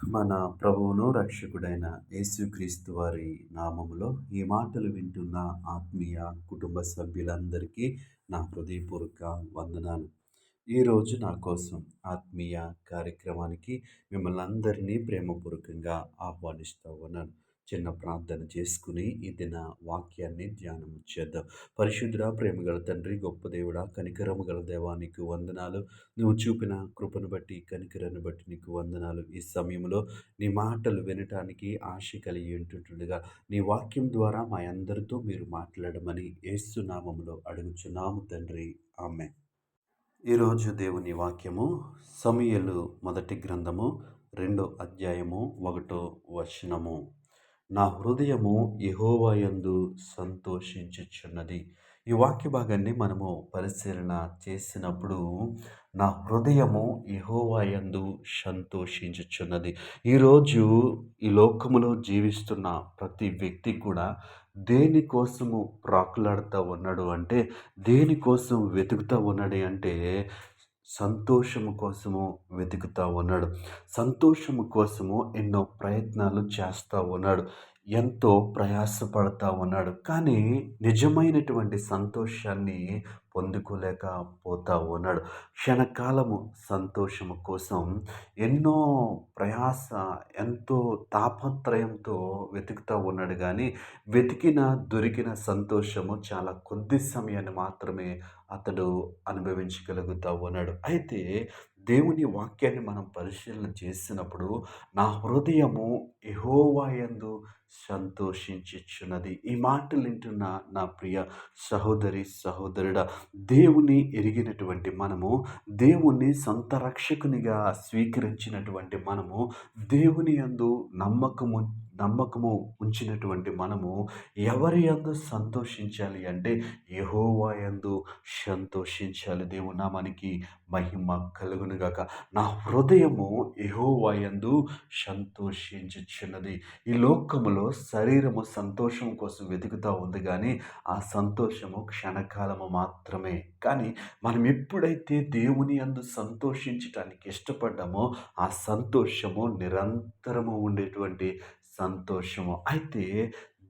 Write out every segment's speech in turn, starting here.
మన ప్రభువును రక్షకుడైన యేసుక్రీస్తు వారి నామములో ఈ మాటలు వింటున్న ఆత్మీయ కుటుంబ సభ్యులందరికీ నా హృదయపూర్వక వందనాలు. ఈరోజు నా కోసం ఆత్మీయ కార్యక్రమానికి మిమ్మల్ని అందరినీ ప్రేమపూర్వకంగా ఆహ్వానిస్తూ ఉన్నాను. చిన్న ప్రార్థన చేసుకుని ఈ దిన వాక్యాన్ని ధ్యానం చేద్దాం. పరిశుద్ధుడ ప్రేమగల తండ్రి గొప్ప దేవుడా కనికరము గల దేవానికి వందనాలు. నువ్వు చూపిన కృపను బట్టి కనికరను బట్టి నీకు వందనాలు. ఈ సమయంలో నీ మాటలు వినటానికి ఆశ కలిగి ఉంటుండగా నీ వాక్యం ద్వారా మా అందరితో మీరు మాట్లాడమని ఏసునామంలో అడుగుచున్నాము తండ్రి. ఆమె ఈరోజు దేవుని వాక్యము సమయలు మొదటి గ్రంథము రెండో అధ్యాయము ఒకటో వచనము. నా హృదయము యహోవాయందు సంతోషించుచున్నది. ఈ వాక్య భాగాన్ని మనము పరిశీలన చేసినప్పుడు నా హృదయము యహోవాయందు సంతోషించుచున్నది. ఈరోజు ఈ లోకములో జీవిస్తున్న ప్రతి వ్యక్తి కూడా దేనికోసము ప్రాకులాడుతూ ఉన్నాడు అంటే దేనికోసం వెతుకుతూ ఉన్నాడు అంటే సంతోషము కోసము వెతుకుతూ ఉన్నాడు. సంతోషము కోసము ఎన్నో ప్రయత్నాలు చేస్తూ ఉన్నాడు. ఎంతో ప్రయాసపడతా ఉన్నాడు. కానీ నిజమైనటువంటి సంతోషాన్ని పొందుకోలేకపోతా ఉన్నాడు. క్షణకాలము సంతోషము కోసం ఎన్నో ప్రయాస ఎంతో తాపత్రయంతో వెతుకుతూ ఉన్నాడు. కానీ వెతికిన దొరికిన సంతోషము చాలా కొద్ది సమయాన్ని మాత్రమే అతడు అనుభవించగలుగుతూ ఉన్నాడు. అయితే దేవుని వాక్యాన్ని మనం పరిశీలన చేసినప్పుడు నా హృదయము ఎహోవాయందు సంతోషించుచున్నది. ఈ మాటలు వింటున్న నా ప్రియ సహోదరి సహోదరుడ దేవుని ఎరిగినటువంటి మనము దేవుణ్ణి సొంత రక్షకునిగా స్వీకరించినటువంటి మనము దేవుని అందు నమ్మకము నమ్మకము ఉంచినటువంటి మనము ఎవరి అందు సంతోషించాలి అంటే యహోవా యందు సంతోషించాలి. దేవుడు నామానికి మహిమ కలుగునుగాక నా హృదయము యహోవా యందు సంతోషించుచున్నది. ఈ లోకములో శరీరము సంతోషం కోసం వెతుకుతూ ఉంది కానీ ఆ సంతోషము క్షణకాలము మాత్రమే. కానీ మనం ఎప్పుడైతే దేవుని అందు సంతోషించటానికి ఇష్టపడ్డామో ఆ సంతోషము నిరంతరము ఉండేటువంటి సంతోషము. అయితే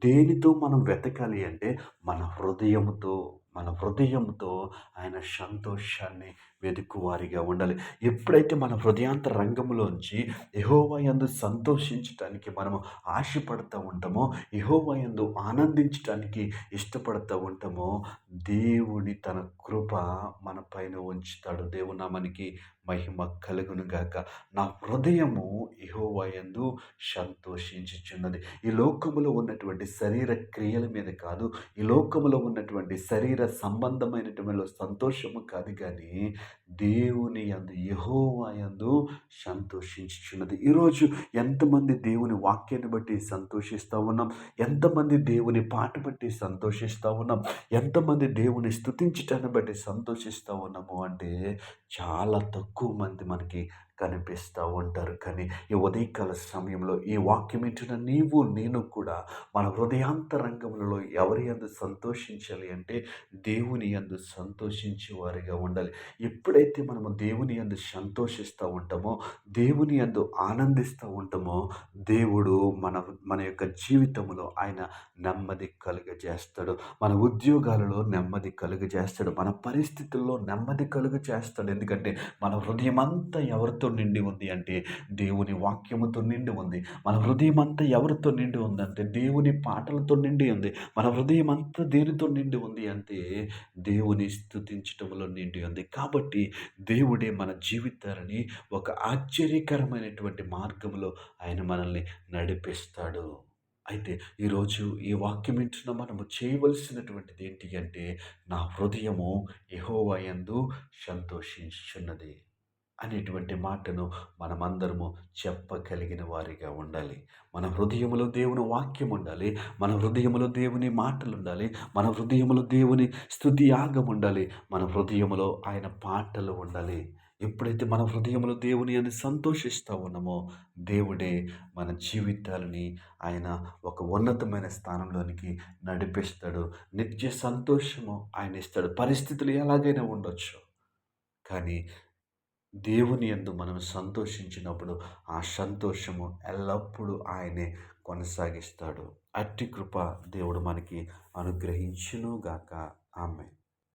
దేనితో మనం వెతకాలి అంటే మన హృదయముతో మన హృదయంతో ఆయన సంతోషాన్ని వెతుకువారిగా ఉండాలి. ఎప్పుడైతే మన హృదయాంత రంగంలోంచి యహోవయందు సంతోషించటానికి మనము ఆశపడుతూ ఉంటామో యహోవయందు ఆనందించటానికి ఇష్టపడుతూ ఉంటామో దేవుని తన కృప మన పైన ఉంచుతాడు. దేవుడు మనకి మహిమ కలుగును గాక. నా హృదయము ఇహోవయందు సంతోషించుచున్నది. ఈ లోకములో ఉన్నటువంటి శరీర క్రియల మీద కాదు ఈ లోకములో ఉన్నటువంటి శరీర సంబంధమైనటువంటి సంతోషము కాదు కానీ దేవుని అందు యహోవా యందు సంతోషించుచున్నది. ఈరోజు ఎంతమంది దేవుని వాక్యాన్ని బట్టి సంతోషిస్తూ ఉన్నాం? ఎంతమంది దేవుని పాట బట్టి సంతోషిస్తూ ఉన్నాం? ఎంతమంది దేవుని స్థుతించటాన్ని బట్టి సంతోషిస్తూ ఉన్నాము? అంటే చాలా తక్కువ మంది మనకి కనిపిస్తూ ఉంటారు. కానీ ఈ ఉదయకాల సమయంలో ఈ వాక్యం ఇచ్చిన నీవు నేను కూడా మన హృదయాంతరంగంలో ఎవరి అందు సంతోషించాలి అంటే దేవుని అందు సంతోషించే వారిగా ఉండాలి. ఎప్పుడైతే మనము దేవుని అందు సంతోషిస్తూ ఉంటామో దేవుని అందు ఆనందిస్తూ ఉంటామో దేవుడు మన మన యొక్క జీవితంలో ఆయన నెమ్మది కలుగజేస్తాడు. మన ఉద్యోగాలలో నెమ్మది కలుగజేస్తాడు. మన పరిస్థితుల్లో నెమ్మది కలుగజేస్తాడు. ఎందుకంటే మన హృదయం అంతా ఎవరితో నిండి ఉంది అంటే దేవుని వాక్యముతో నిండి ఉంది. మన హృదయం అంతా ఎవరితో నిండి ఉందంటే దేవుని పాటలతో నిండి ఉంది. మన హృదయం అంతా దేనితో నిండి ఉంది అంటే దేవుని స్థుతించటంలో నిండి ఉంది. కాబట్టి దేవుడే మన జీవితాలని ఒక ఆశ్చర్యకరమైనటువంటి మార్గంలో ఆయన మనల్ని నడిపిస్తాడు. అయితే ఈరోజు ఈ వాక్యం వింటున్న మనము చేయవలసినటువంటిది ఏంటి అంటే నా హృదయము యహోవయందు సంతోషించున్నది అనేటువంటి మాటను మనమందరము చెప్పగలిగిన వారిగా ఉండాలి. మన హృదయములో దేవుని వాక్యం ఉండాలి. మన హృదయములో దేవుని మాటలు ఉండాలి. మన హృదయములో దేవుని స్థుతి యాగం ఉండాలి. మన హృదయములో ఆయన పాటలు ఉండాలి. ఎప్పుడైతే మన హృదయంలో దేవుని అని సంతోషిస్తూ ఉన్నామో దేవుడే మన జీవితాలని ఆయన ఒక ఉన్నతమైన స్థానంలోనికి నడిపిస్తాడు. నిత్య సంతోషము ఆయన ఇస్తాడు. పరిస్థితులు ఎలాగైనా ఉండొచ్చు. కానీ దేవుని యందు మనం సంతోషించినప్పుడు ఆ సంతోషము ఎల్లప్పుడూ ఆయనే కొనసాగిస్తాడు. అట్టి కృప దేవుడు మనకి అనుగ్రహించును గాక ఆమె